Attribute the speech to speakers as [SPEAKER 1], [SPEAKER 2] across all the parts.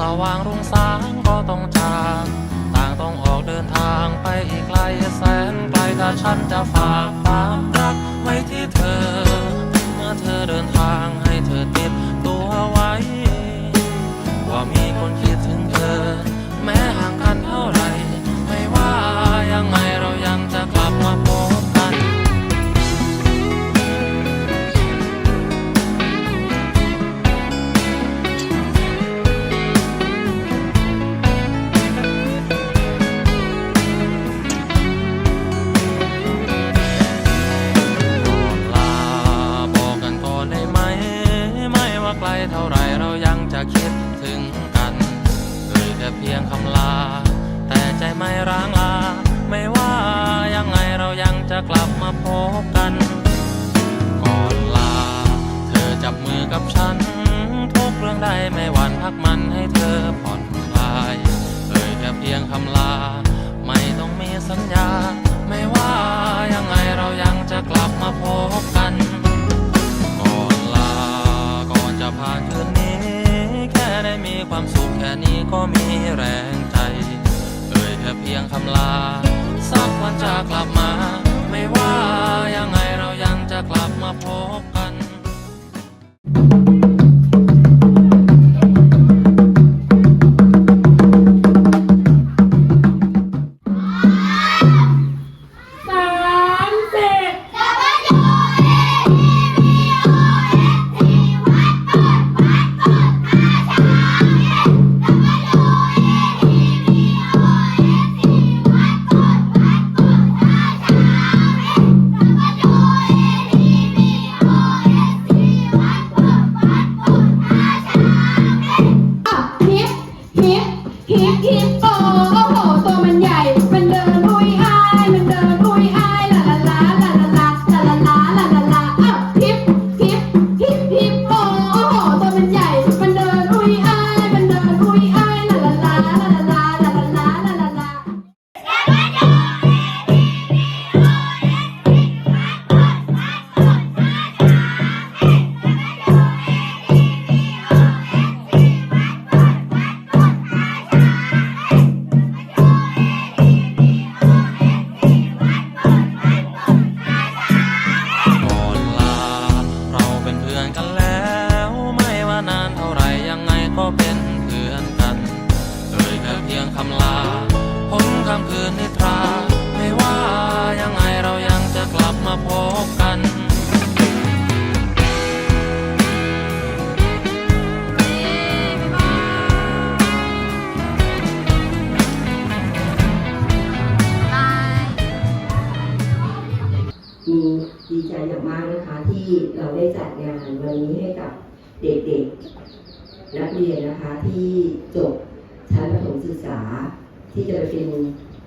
[SPEAKER 1] สว่างรุ่งสางก็ต้องจากต่างต้องออกเดินทางไปอีกไกลแสนไกลถ้าฉันจะฝากความรัก เท่าไรเรายังจะคิดถึงกันเอ่ยแค่เพียงคำลา แต่ใจไม่ร้างลา ไม่ว่ายังไงเรายังจะกลับมาพบกัน ก่อนลา เธอจับมือกับฉัน ทุกเรื่องใดไม่หวั่นพักมันให้เธอผ่อนคลายเอ่ยแค่เพียงคำลา ไม่ต้องมีสัญญา ก่าคืนนี้แค่ได้มีความสุขแค่นี้ก็มีแรงใจ เอ่ยแค่เพียงคำลา สักวันจะกลับมาไม่ว่า ยังไงก็เป็นเพื่อนกันเอ่ยแค่เพียงคำลาพ้นคำคืนนิทรา ไม่ว่ายังไงเรายังจะกลับมาพบกัน
[SPEAKER 2] มีดีใจอย่างมากนะคะที่เราได้จัดงานวันนี้ให้กับเด็กๆ นักเรียนนะคะที่จบชั้นประถมศึกษา ที่จะไปเป็น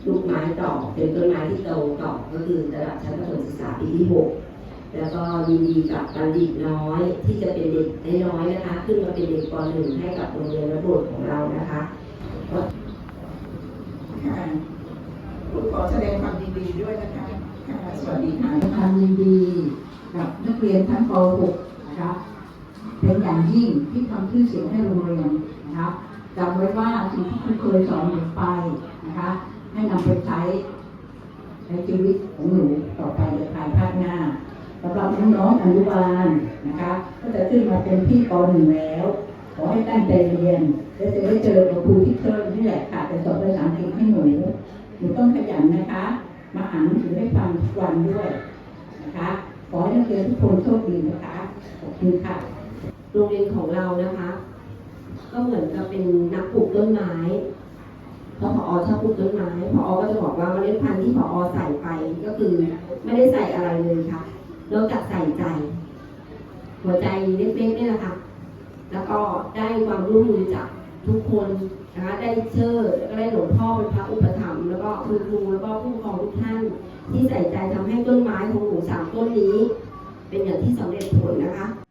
[SPEAKER 2] ลูกไม้ต่อเป็นต้นไม้ที่โตต่อก็คือระดับชั้นประถมศึกษาปีที่หกแล้วก็ยินดีกับบัณฑิตน้อยที่จะเป็นเด็กน้อยๆนะคะ ขึ้นมาเป็นเด็กป .1 ให้กับโรงเรียนระบบของเรานะคะ
[SPEAKER 3] ค่ะขอแสดงความยินดีด้วยนะคะค่ะสวัสดีค่ะ
[SPEAKER 4] ความยินดีกับนักเรียนชั้นป .6 นะคะ เป็นอย่างยิ่งที่ทำชื่อเสียงให้โรงเรียนนะคะจำไว้ว่าสิ่งที่คุณเคยสอนหนูไปนะคะ ให้นำไปใช้ในชีวิตของหนูต่อไปในภายภาคหน้าสำหรับน้องๆอนุบาลนะคะ ก็จะขึ้นมาเป็นพี่ป .1 แล้ว ขอให้ตั้งใจเรียนและจะได้เจอกับครูที่เชิญนี่แหละค่ะจะสอนภาษาอังกฤษให้หนูหนูต้องขยันนะคะ มาอ่านหนังสือให้ฟังทุกวันด้วยนะคะ ขอให้นักเรียนทุกคนโชคดีนะคะขอบคุณค่ะ
[SPEAKER 2] โรงเรียนของเรานะคะ ก็เหมือนกับเป็นนักปลูกต้นไม้เพราะพอชอบปลูกต้นไม้พอก็จะบอกว่าเมล็ดพันธุ์ที่พอใส่ไปก็คือไม่ได้ใส่อะไรเลยค่ะนอกจากใส่ใจ หัวใจเล็กๆนี่แหละค่ะแล้วก็ได้ความร่วมมือจากทุกคนนะคะได้เชิดแล้วก็ได้หลวงพ่อเป็นพระอุปถัมภ์แล้วก็คุณครูแล้วก็ผู้ปกครองทุกท่าน ที่ใส่ใจทำให้ต้นไม้ของหนูสามต้นนี้ เป็นอย่างที่สำเร็จผลนะคะ